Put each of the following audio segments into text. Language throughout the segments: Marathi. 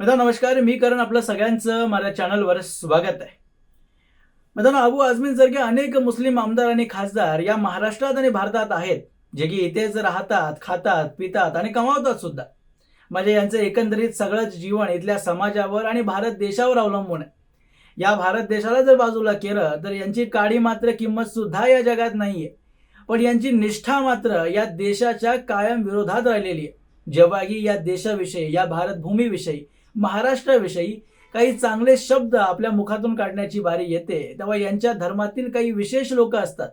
मित्रांनो नमस्कार. मी करण आपलं सगळ्यांचं माझ्या चॅनलवर स्वागत आहे. मित्रांनो अबू आझमीन सारखे अनेक मुस्लिम आमदार आणि खासदार या महाराष्ट्रात आणि भारतात आहेत जे की इथेच राहतात खातात पितात आणि कमावतात सुद्धा. म्हणजे यांचं एकंदरीत सगळंच जीवन इथल्या समाजावर आणि भारत देशावर अवलंबून आहे. या भारत देशाला जर बाजूला केलं तर यांची काडी मात्र किंमत सुद्धा या जगात नाहीये. पण यांची निष्ठा मात्र या देशाच्या कायम विरोधात राहिलेली आहे. जेव्हा की या देशाविषयी या भारत भूमीविषयी महाराष्ट्राविषयी काही चांगले शब्द आपल्या मुखातून काढण्याची बारी येते. तेव्हा यांच्या धर्मातील काही विशेष लोक असतात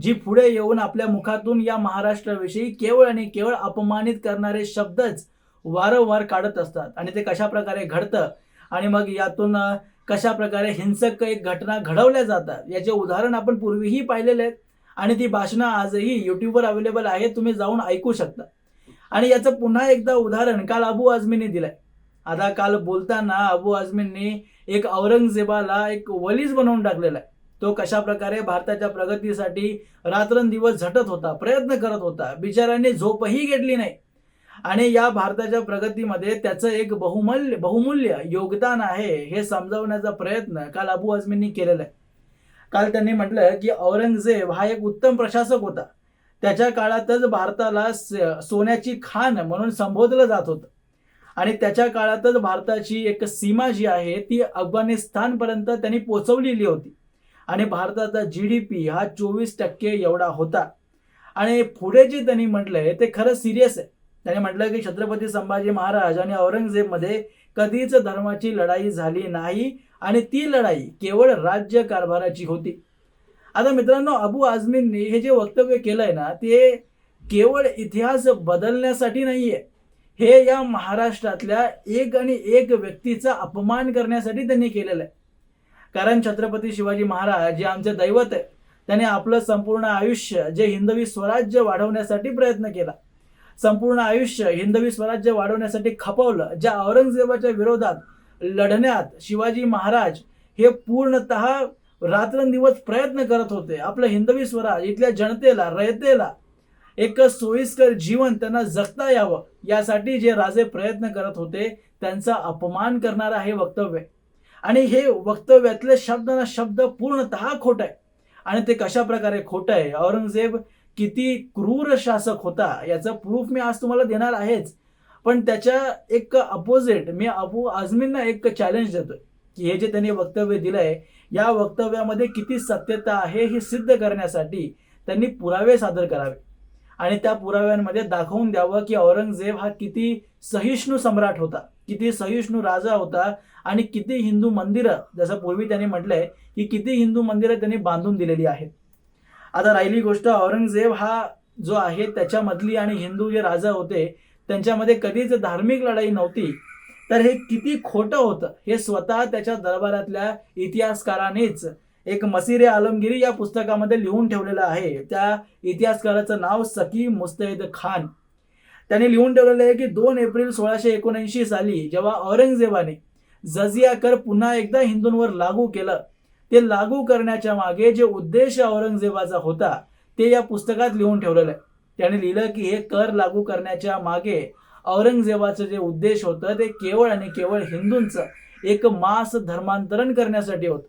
जी पुढे येऊन आपल्या मुखातून या महाराष्ट्राविषयी केवळ आणि केवळ अपमानित करणारे शब्दच वारंवार काढत असतात. आणि ते कशा प्रकारे घडतं? आणि मग यातून कशा प्रकारे हिंसक एक घटना घडवल्या जातात? याचे उदाहरण आपण पूर्वीही पाहिलेले आहेत. आणि ती भाषणं आजही युट्यूबवर अवेलेबल आहेत तुम्ही जाऊन ऐकू शकता. आणि याचं पुन्हा एकदा उदाहरण काल अबू आझमीने दिलंय. आता काल बोलताना अबू आझमींनी एक औरंगजेबाला एक वलीज बनवून टाकलेला आहे. तो कशा प्रकारे भारताच्या प्रगतीसाठी रात्रंदिवस झटत होता प्रयत्न करत होता बिचाराने झोपही घेतली नाही. आणि या भारताच्या प्रगतीमध्ये त्याचं एक बहुमूल्य बहुमूल्य योगदान आहे हे समजावण्याचा प्रयत्न काल अबू आझमींनी केलेला आहे. काल त्यांनी म्हटलं की औरंगजेब हा एक उत्तम प्रशासक होता. त्याच्या काळातच भारताला स- सोन्याची खाण म्हणून संबोधलं जात होतं. आणि त्याच्या काळातच भारताची एक सीमा जी आहे ती अफगाणिस्तानपर्यंत त्यांनी पोचवलेली होती. आणि भारताचा जी डी पी हा चोवीस टक्के एवढा होता. आणि पुढे जे त्यांनी म्हटलंय ते खरं सिरियस आहे. त्याने म्हटलं की छत्रपती संभाजी महाराज आणि औरंगजेबमध्ये कधीच धर्माची लढाई झाली नाही आणि ती लढाई केवळ राज्य कारभाराची होती. आता मित्रांनो अबू आझमींनी हे जे वक्तव्य केलंय ना ते केवळ इतिहास बदलण्यासाठी नाहीये. हे या महाराष्ट्रातल्या एक आणि एक व्यक्तीचा अपमान करण्यासाठी त्यांनी केलेलं आहे. कारण छत्रपती शिवाजी महाराज जे आमचे दैवत आहे त्याने आपलं संपूर्ण आयुष्य जे हिंदवी स्वराज्य वाढवण्यासाठी प्रयत्न केला. संपूर्ण आयुष्य हिंदवी स्वराज्य वाढवण्यासाठी खपवलं ज्या औरंगजेबाच्या विरोधात लढण्यात शिवाजी महाराज हे पूर्णतः रात्रंदिवस प्रयत्न करत होते. आपलं हिंदवी स्वराज इथल्या जनतेला रयतेला एक सोयीस्कर जीवन त्यांना जगता यावं यासाठी जे राजे प्रयत्न करत होते त्यांचा अपमान करणारं हे वक्तव्य. आणि हे वक्तव्यातले शब्द ना शब्द पूर्णतः खोट आहे. आणि ते कशा प्रकारे खोटं आहे? औरंगजेब किती क्रूर शासक होता याचं प्रूफ मी आज तुम्हाला देणार आहेच. पण त्याच्या एक अपोजिट मी अबू आझमींना एक चॅलेंज देतोय की हे जे त्यांनी वक्तव्य दिलंय या वक्तव्यामध्ये किती सत्यता आहे हे सिद्ध करण्यासाठी त्यांनी पुरावे सादर करावे. आणि त्या पुराव्यांमध्ये दाखवून द्यावं की औरंगजेब हा किती सहिष्णू सम्राट होता किती सहिष्णू राजा होता आणि किती हिंदू मंदिरं जसं पूर्वी त्यांनी म्हटलंय की किती हिंदू मंदिरं त्यांनी बांधून दिलेली आहेत. आता राहिली गोष्ट औरंगजेब हा जो आहे त्याच्यामधली आणि हिंदू जे राजा होते त्यांच्यामध्ये कधीच धार्मिक लढाई नव्हती. तर हे किती खोटं होतं हे स्वतः त्याच्या दरबारातल्या इतिहासकारानेच एक मसिरे आलमगिरी या पुस्तकामध्ये लिहून ठेवलेलं आहे. त्या इतिहासकाराचं नाव सकी मुस्तैद खान. त्याने लिहून ठेवलेलं आहे की दोन एप्रिल सोळाशे एकोणऐंशी साली जेव्हा औरंगजेबाने जजिया कर पुन्हा एकदा हिंदूंवर लागू केलं ते लागू करण्याच्या मागे जे उद्देश औरंगजेबाचा होता ते या पुस्तकात लिहून ठेवलेलं आहे. त्याने लिहिलं की हे कर लागू करण्याच्या मागे औरंगजेबाचं जे उद्देश होतं ते केवळ आणि केवळ हिंदूंचं एक मास धर्मांतरण करण्यासाठी होतं.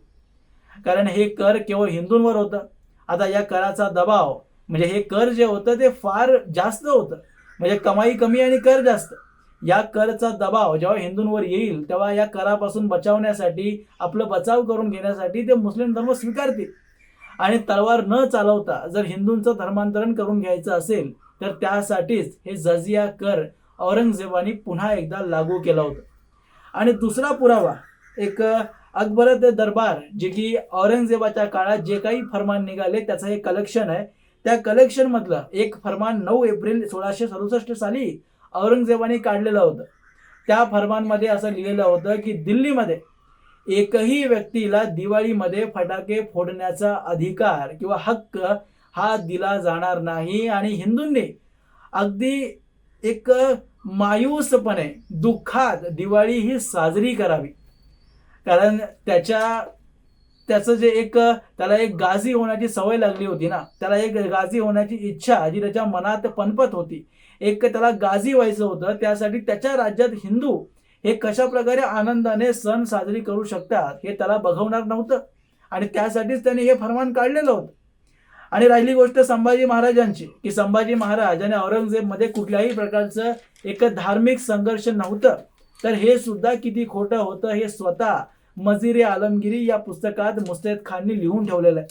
कारण हे कर केवळ हिंदूंवर होतं. आता या कराचा दबाव म्हणजे हे कर जे होतं ते फार जास्त होतं. म्हणजे कमाई कमी आणि कर जास्त. या करचा दबाव जेव्हा हिंदूंवर येईल तेव्हा या करापासून बचावण्यासाठी आपलं बचाव करून घेण्यासाठी ते मुस्लिम धर्म स्वीकारतील. आणि तलवार न चालवता जर हिंदूंचं धर्मांतरण करून घ्यायचं असेल तर त्यासाठीच हे जजिया कर औरंगजेबाने पुन्हा एकदा लागू केला होता. आणि दुसरा पुरावा एक अकबरत दरबार जे की औरंगजेबाच्या काळात जे काही फरमान निघाले त्याचं हे कलेक्शन आहे. त्या कलेक्शन मधलं एक फरमान नऊ एप्रिल सोळाशे सदुसष्ट साली औरंगजेबाने काढलेलं होतं. त्या फरमानमध्ये असं लिहिलेलं होतं की दिल्लीमध्ये एकही व्यक्तीला दिवाळीमध्ये फटाके फोडण्याचा अधिकार किंवा हक्क हा दिला जाणार नाही आणि हिंदूंनी अगदी एक मायूसपणे दुःखात दिवाळी ही साजरी करावी. कारण त्याच्या त्याचं जे एक त्याला एक गाझी होण्याची सवय लागली होती ना. त्याला एक गाझी होण्याची इच्छा जी त्याच्या मनात पनपत होती. एक त्याला गाझी व्हायचं होतं. त्यासाठी त्याच्या राज्यात हिंदू हे कशा प्रकारे आनंदाने सण साजरी करू शकतात हे त्याला बघवणार नव्हतं. आणि त्यासाठीच त्यांनी हे फरमान काढलेलं होतं. आणि राहिली गोष्ट संभाजी महाराजांची की संभाजी महाराज आणि औरंगजेबमध्ये कुठल्याही प्रकारचं एक धार्मिक संघर्ष नव्हतं. तर हे सुद्धा किती खोटं होतं हे स्वतः मजिरे आलमगिरी या पुस्तकात मुस्तैद खाननी लिहून ठेवलेलं आहे.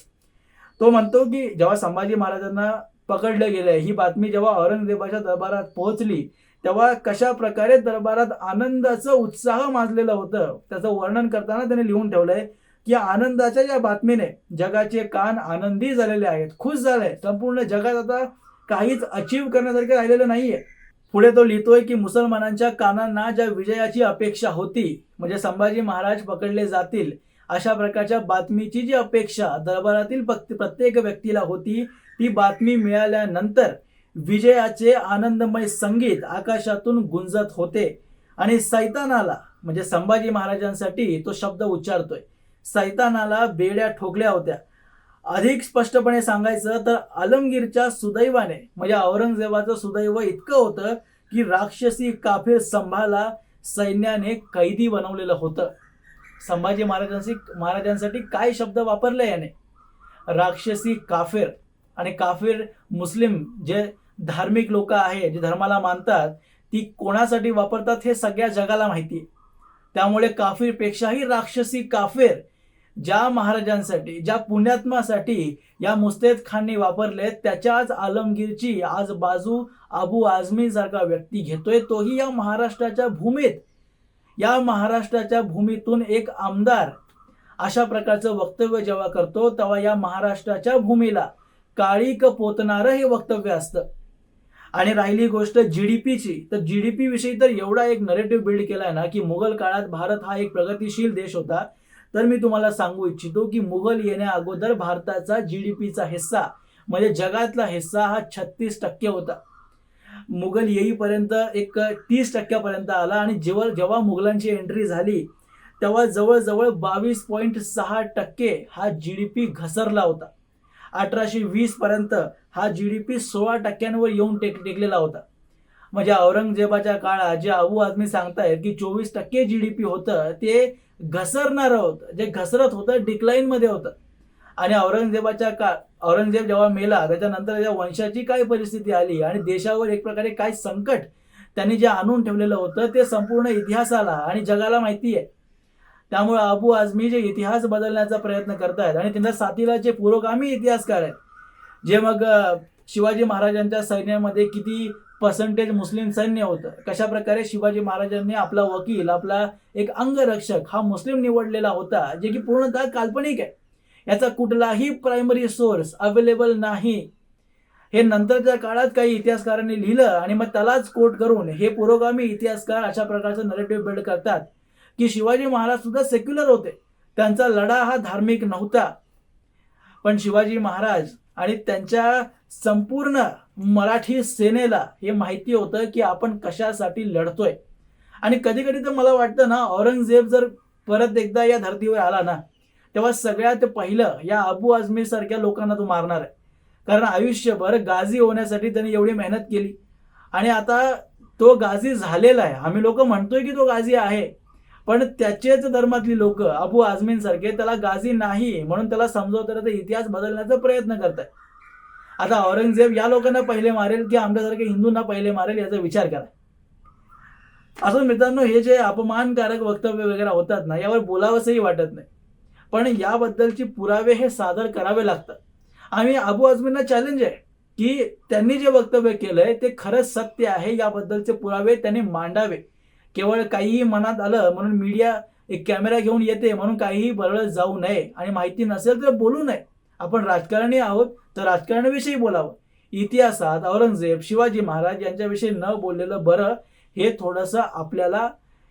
तो म्हणतो की जेव्हा संभाजी महाराजांना पकडलं गेलं ही बातमी जेव्हा औरंगजेबाच्या दरबारात पोहोचली तेव्हा कशा प्रकारे दरबारात आनंदाचं उत्साह माजलेलं होतं त्याचं वर्णन करताना त्याने लिहून ठेवलंय की आनंदाच्या या बातमीने जगाचे कान आनंदी झालेले आहेत खुश झाले संपूर्ण जगात आता काहीच अचीव करण्यासारखे राहिलेलं नाहीये. पुढे तो लिहितोय की मुसलमानांच्या कानांना ज्या विजयाची अपेक्षा होती म्हणजे संभाजी महाराज पकडले जातील अशा प्रकारच्या बातमीची जी अपेक्षा दरबारातील प्रत्येक व्यक्तीला होती ती बातमी मिळाल्यानंतर विजयाचे आनंदमय संगीत आकाशातून गुंजत होते. आणि सैतानाला म्हणजे संभाजी महाराजांसाठी तो शब्द उच्चारतोय. सैतानाला बेड्या ठोकल्या होत्या. अधिक स्पष्टपणे सांगायचं तर आलमगीरच्या सुदैवाने म्हणजे औरंगजेबाचं सुदैव इतकं होतं की राक्षसी काफीर संभाला सैन्याने कैदी बनवलेलं होतं. संभाजी महाराजांशी महाराजांसाठी काय शब्द वापरले याने? राक्षसी काफेर आणि काफेर मुस्लिम जे धार्मिक लोक आहे जे धर्माला मानतात ती कोणासाठी वापरतात हे सगळ्या जगाला माहिती आहे. त्यामुळे काफिरपेक्षाही राक्षसी काफेर ज्या महाराजांसाठी ज्या पुण्यात्मासाठी या मुस्तैद खानने वापरले त्याच्याच आलमगीरची आज बाजू अबू आझमी सारखा व्यक्ती घेतोय. तोही या महाराष्ट्राच्या भूमीत. या महाराष्ट्राच्या भूमीतून एक आमदार अशा प्रकारचं वक्तव्य जेव्हा करतो तेव्हा या महाराष्ट्राच्या भूमीला काळीक पोतणारं हे वक्तव्य असतं. आणि राहिली गोष्ट जीडीपीची तर जीडीपी विषयी तर एवढा एक नरेटिव्ह बिल्ड केलाय ना की मुघल काळात भारत हा एक प्रगतिशील देश होता. तर मी तुम्हाला सांगू इच्छितो की मुघल येण्या अगोदर भारताचा जीडीपीचा हिस्सा म्हणजे जगातला हिस्सा हा छत्तीस टक्के होता. मुघल येईपर्यंत एक तीस टक्क्यापर्यंत आला आणि जेव्हा जेव्हा मुघलांची एंट्री झाली तेव्हा जवळजवळ बावीस पॉईंट सहा टक्के हा जी डी पी घसरला होता. अठराशे वीस पर्यंत हा जी डी पी सोळा टक्क्यांवर येऊन टेक टेकलेला होता. म्हणजे औरंगजेबाच्या काळात जे अबू आदमी सांगतायत की चोवीस टक्के जी डी पी होतं ते घसरणारं होतं जे घसरत होतं डिक्लाईनमध्ये होतं. आणि औरंगजेबाच्या काळ औरंगजेब जेव्हा मेला त्याच्यानंतर त्याच्या वंशाची काय परिस्थिती आली? आणि देशावर एक प्रकारे काय संकट त्यांनी जे आणून ठेवलेलं होतं ते संपूर्ण इतिहासाला आणि जगाला माहिती आहे. त्यामुळे अबू आझमी जे इतिहास बदलण्याचा प्रयत्न करतायत आणि त्यांच्या साथीला जे पुरोगामी इतिहासकार आहेत जे मग शिवाजी महाराजांच्या सैन्यामध्ये किती पर्सेंटेज मुस्लिम सैन्य होतं. कशा प्रकारे शिवाजी महाराजांनी आपला वकील आपला एक अंगरक्षक हा मुस्लिम निवडलेला होता जे की पूर्णतः काल्पनिक आहे. याचा कुठलाही प्रायमरी सोर्स अवेलेबल नाही. हे नंतरच्या काळात काही इतिहासकारांनी लिहिलं आणि मग त्यालाच कोट करून हे पुरोगामी इतिहासकार अशा प्रकारचं नरेटिव्ह बिल्ड करतात की शिवाजी महाराज सुद्धा सेक्युलर होते. त्यांचा लढा हा धार्मिक नव्हता. पण शिवाजी महाराज आणि त्यांच्या संपूर्ण मराठी सेनेला हे माहिती होतं की आपण कशासाठी लढतोय. आणि कधी कधी तर मला वाटतं ना औरंगजेब जर परत एकदा या धर्तीवर आला ना तेव्हा सगळ्यात पहिलं या अबू आझमी सारख्या लोकांना तो मारणार आहे. कारण आयुष्यभर गाझी होण्यासाठी त्यांनी एवढी मेहनत केली. आणि आता तो गाझी झालेला आहे. आम्ही लोक म्हणतोय की तो गाझी आहे पण त्याचेच धर्मातली लोक अबू आझमींसारखे त्याला गाझी नाही म्हणून त्याला समजवताना ते इतिहास बदलण्याचा प्रयत्न करताय आता औरंगजेब या लोकांना पहिले मारेल की आमच्यासारखे हिंदूंना पहिले मारेल याचा विचार करा. असं मित्रांनो हे जे अपमानकारक वक्तव्य वगैरे होतात ना यावर बोलावंसही वाटत नाही. पण याबद्दलची पुरावे हे सादर करावे लागतात. आम्ही अबू आझमींना चॅलेंज आहे की त्यांनी जे वक्तव्य केलंय ते खरंच सत्य आहे याबद्दलचे पुरावे त्यांनी मांडावे. केवळ काहीही मनात आलं म्हणून मीडिया एक कॅमेरा घेऊन येते म्हणून काहीही बरळत जाऊ नये आणि माहिती नसेल तर बोलू नये. आपण राजकारणी आहोत तर राजकारणाविषयी बोलावं. इतिहासात औरंगजेब शिवाजी महाराज यांच्याविषयी न बोललेलं बरं हे थोडंसं आपल्याला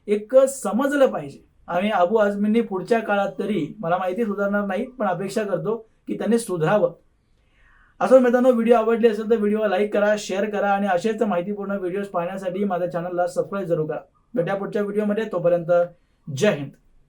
एक समजलं पाहिजे. आणि अबू आझमींनी पुढच्या काळात तरी मला माहिती सुधारणार नाही पण अपेक्षा करतो की त्यांनी सुधारावं. असं मित्रांनो व्हिडिओ आवडले असेल तर व्हिडिओला लाईक करा शेअर करा आणि असेच माहितीपूर्ण व्हिडिओज पाहण्यासाठी माझ्या चॅनलला सबस्क्राईब जरूर करा. भेटा पुढच्या व्हिडिओमध्ये तोपर्यंत जय हिंद.